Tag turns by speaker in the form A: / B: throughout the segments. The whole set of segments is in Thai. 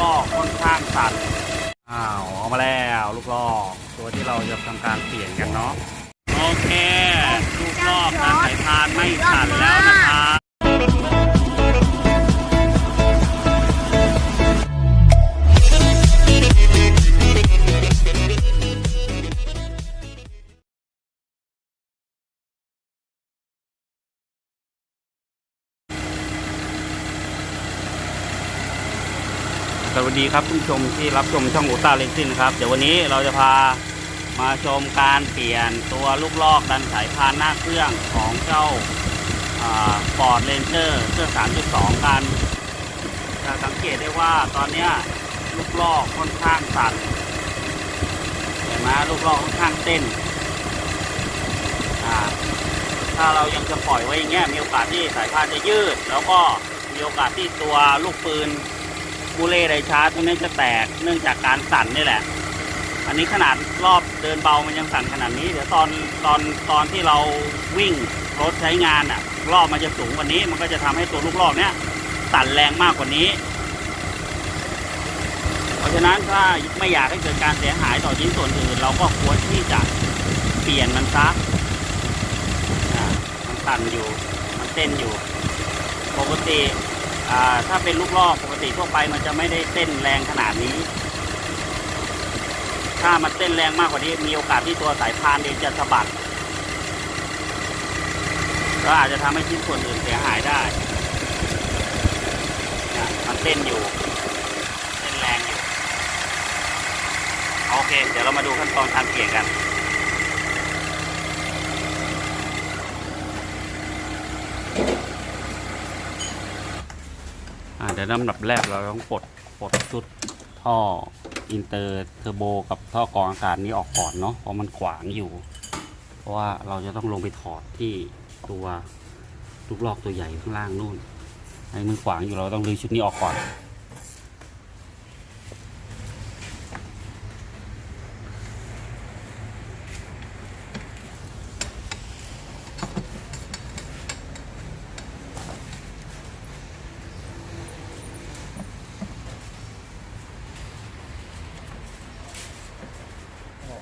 A: ลอกค่อนข้างสั่นอ้าวออกมาแล้วลูกลอกตัวที่เราจะทำการเปลี่ยนกันเนาะโอเค ลูกลอการสายพานไม่สั่นแล้วนะครับ วัสดีครับผู้ชมที่รับชมช่องอุต้าเลนซินครับ เดี๋ยววันนี้เราจะพามาชมการเปลี่ยนตัวลูกลอกดันสายพานหน้าเครื่องของเจ้าฟอร์ดเรนเจอร์เครื่อง 3.2 กันจะสังเกตได้ว่าตอนเนี้ยลูกลอกค่อนข้างสั่นเห็นไหมลูกลอกค่อนข้างเต้น ถ้าเรายังจะปล่อยไว้อย่างเงี้ยมีโอกาสที่สายพานจะยืด แล้วก็มีโอกาสที่ตัวลูกปืน บูเล่ไดชาร์จตัวนี้จะแตกเนื่องจากการสั่นนี่แหละ อันนี้ขนาดรอบเดินเบามันยังสั่นขนาดนี้ เดี๋ยวตอนตอนตอนที่เราวิ่งรถใช้งานอะ รอบมันจะสูงกว่านี้ มันก็จะทำให้ตัวลูกลอกเนี้ยสั่นแรงมากกว่านี้ เพราะฉะนั้นถ้าไม่อยากให้เกิดการเสียหายต่อชิ้นส่วนอื่น เราก็ควรที่จะเปลี่ยนมันซะมันสั่นอยู่ มันเต้นอยู่ปกติ ถ้าเป็นลูกลอกปกติทั่วไปมันจะไม่ได้เต้นแรงขนาดนี้ ถ้ามันเต้นแรงมากกว่านี้มีโอกาสที่ตัวสายพานเองจะสะบัดก็อาจจะทำให้ชิ้นส่วนอื่นเสียหายได้นะมันเต้นอยู่เต้นแรงอยู่โอเค เดี๋ยวเรามาดูขั้นตอนการเปลี่ยนกัน เดี๋ยวลำดับแรกเราต้องปลดปลดชุดท่ออินเตอร์เทอร์โบกับท่อกรองอากาศนี้ออกก่อนเนาะเพราะมันขวางอยู่ เพราะว่าเราจะต้องลงไปถอดที่ตัวลูกลอกตัวใหญ่ข้างล่างนู่นไอ้มันขวางอยู่เราต้องรื้อชุดนี้ออกก่อน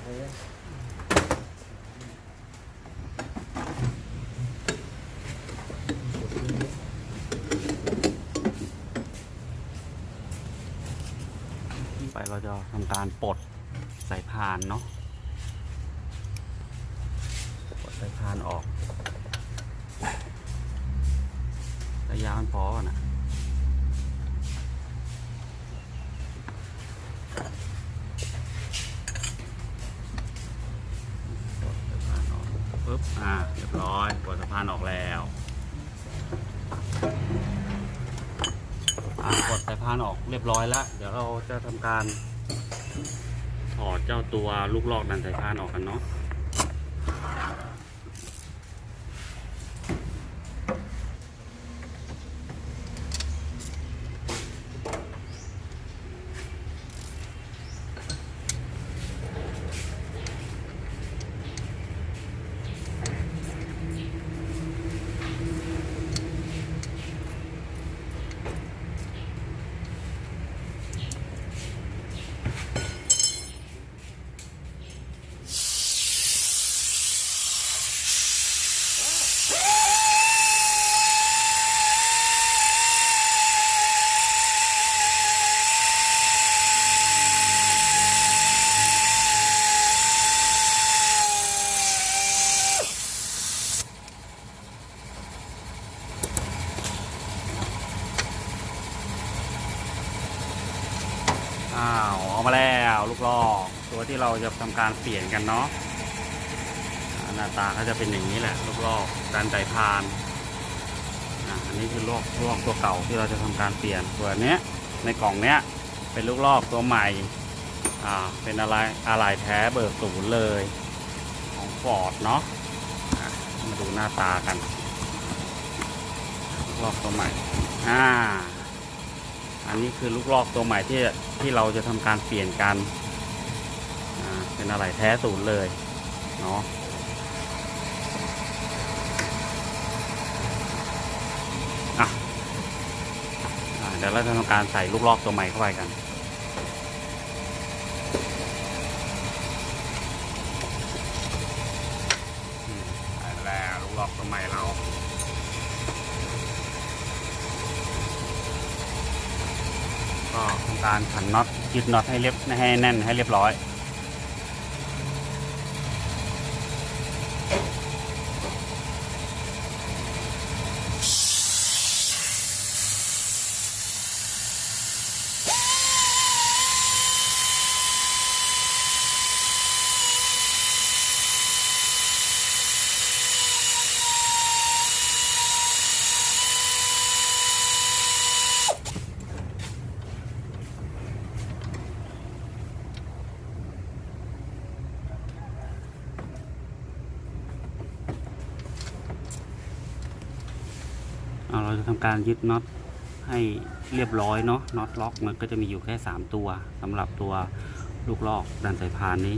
A: ไปเราจะทำการปลดสายพานเนาะปลดสายพานออกระยะมันพอก่อนนะปลดสายพานออกปุ๊บอ่าเรียบร้อยปลดสายพานออกแล้ว อ่าก ดสายพานออกเรียบร้อยแล้ว เดี๋ยวเราจะทำการถอดเจ้าตัวลูกลอกดันสายพานออกกันเนาะ อ้าวออกมาแล้วลูกลอกตัวที่เราจะทำการเปลี่ยนกันเนาะ หน้าตาก็จะเป็นอย่างนี้แหละลูกลอกดันสายพานอันนี้คือลอกลอกตัวเก่าที่เราจะทำการเปลี่ยนส่วนนี้ในกล่องเนี้ยเป็นลูกลอกตัวใหม่อ่าเป็นอะไรอะไรแท้เบิกศูนย์เลยของฟอร์ดเนาะะมาดูหน้าตากันลูกลอกตัวใหม่อ่าอันนี้คือลูกลอกตัวใหม่ที่ที่เราจะทำการเปลี่ยนกันอ่าเป็นอะไรแท้ศูนย์เลยเนาะอะอ่าเดี๋ยวเราจะทำการใส่ลูกลอกตัวใหม่เข้าไปกัน แล้วลูกลอกตัวใหม่เราก็ทำการขันน็อตยึดน็อตให้เรียบให้แน่นให้เรียบร้อย จะทำการยึดน็อตให้เรียบร้อยเนาะน็อตล็อกมันก็จะมีอยู่แค่ 3 ตัวสำหรับตัวลูกลอกดันสายพานนี้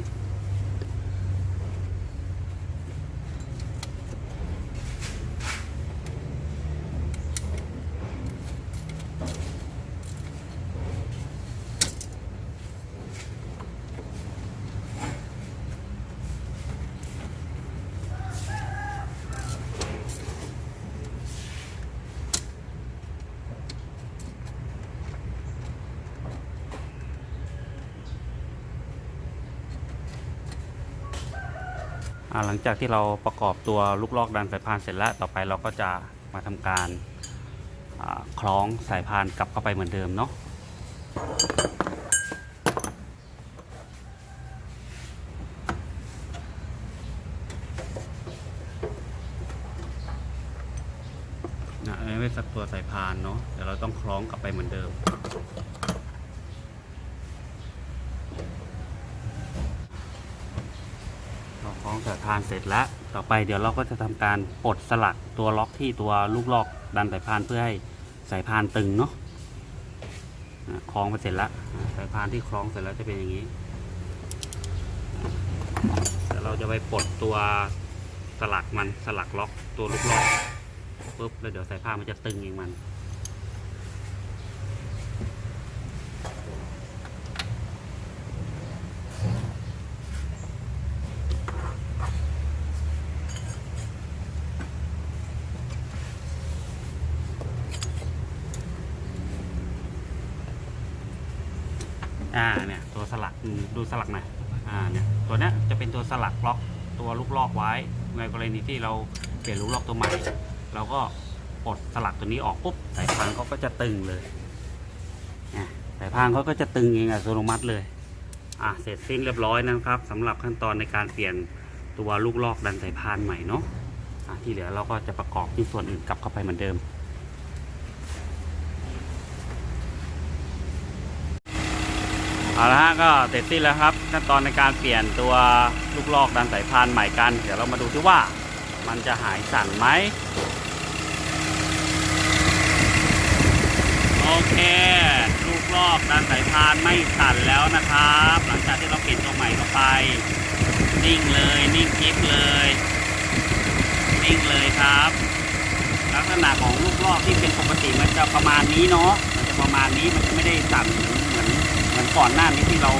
A: หลังจากที่เราประกอบตัวลูกลอกดันสายพานเสร็จแล้วต่อไปเราก็จะมาทำการคล้องสายพานกลับเข้าไปเหมือนเดิมเนาะนะอันนี้เป็นสักตัวสายพานเนาะเดี๋ยวเราต้องคล้องกลับไปเหมือนเดิม เราคล้องสายพานเสร็จแล้ว ต่อไปเดี๋ยวเราก็จะทำการปลดสลักตัวล็อกที่ตัวลูกล็อกดันสายพานเพื่อให้สายพานตึงเนาะคล้องไปเสร็จแล้วสายพานที่คล้องเสร็จแล้วจะเป็นอย่างนี้เดี๋ยวเราจะไปปลดตัวสลักมันสลักล็อกตัวลูกล็อกปุ๊บแล้วเดี๋ยวสายพานมันจะตึงเองมัน อ่าเนี่ยตัวสลักอืมดูสลักหน่อยอ่าเนี่ยตัวเนี้ยจะเป็นตัวสลักล็อกตัวลูกลอกไว้ ในกรณีที่เราเปลี่ยนลูกลอกตัวใหม่ เราก็ปลดสลักตัวนี้ออกปุ๊บสายพานเขาก็จะตึงเลยอะสายพานเขาก็จะตึงเองอัตโนมัติเลยอะเสร็จสิ้นเรียบร้อยนะครับสำหรับขั้นตอนในการเปลี่ยนตัวลูกลอกดันสายพานใหม่เนาะอะที่เหลือเราก็จะประกอบที่ส่วนอื่นกลับเข้าไปเหมือนเดิม เอาละฮะก็เสร็จสิ้นแล้วครับขั้นตอนในการเปลี่ยนตัวลูกลอกดันสายพานใหม่กัน เดี๋ยวเรามาดูที่ว่ามันจะหายสั่นไหมโอเค ลูกลอกดันสายพานไม่สั่นแล้วนะครับ หลังจากที่เราเปลี่ยนตัวใหม่เข้าไป นิ่งเลยนิ่งคลิปเลย นิ่งเลยครับ ลักษณะของลูกลอกที่เป็นปกติมันจะประมาณนี้เนาะมันจะประมาณนี้มันจะไม่ได้สั่นเหมือน เหมือนก่อนหน้านี้ที่เรา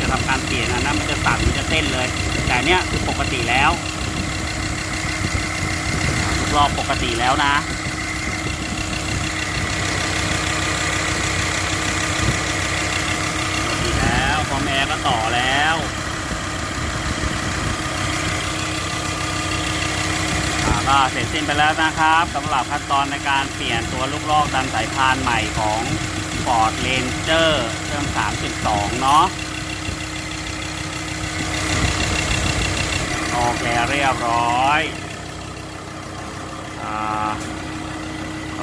A: จะทำการเปลี่ยนนะนมันจะสั่นมันจะเต้นเลย แต่เนี้ยคือปกติแล้วลูกลอกปกติแล้วนะปกติแล้วพอแม่ก็ต่อแล้วก็เสร็จสิ้นไปแล้วนะครับสำหรับขั้นตอนในการเปลี่ยนตัวลูกลอกดันสายพานใหม่ของ Ford Ranger เครื่อง 3.2 เนาะโอเคเรียบร้อยอ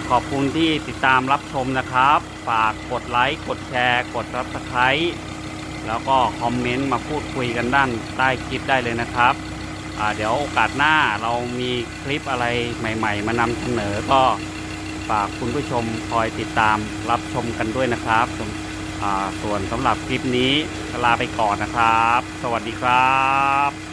A: ขอบคุณที่ติดตามรับชมนะครับ ฝากกดไลค์ กดแชร์ กด Subscribe แล้วก็คอมเมนต์มาพูดคุยกันด้านใต้คลิปได้เลยนะครับ เดี๋ยวโอกาสหน้าเรามีคลิปอะไรใหม่ ๆ มานำเสนอก็ ฝากคุณผู้ชมคอยติดตามรับชมกันด้วยนะครับ ส่วนสำหรับคลิปนี้ลาไปก่อนนะครับ สวัสดีครับ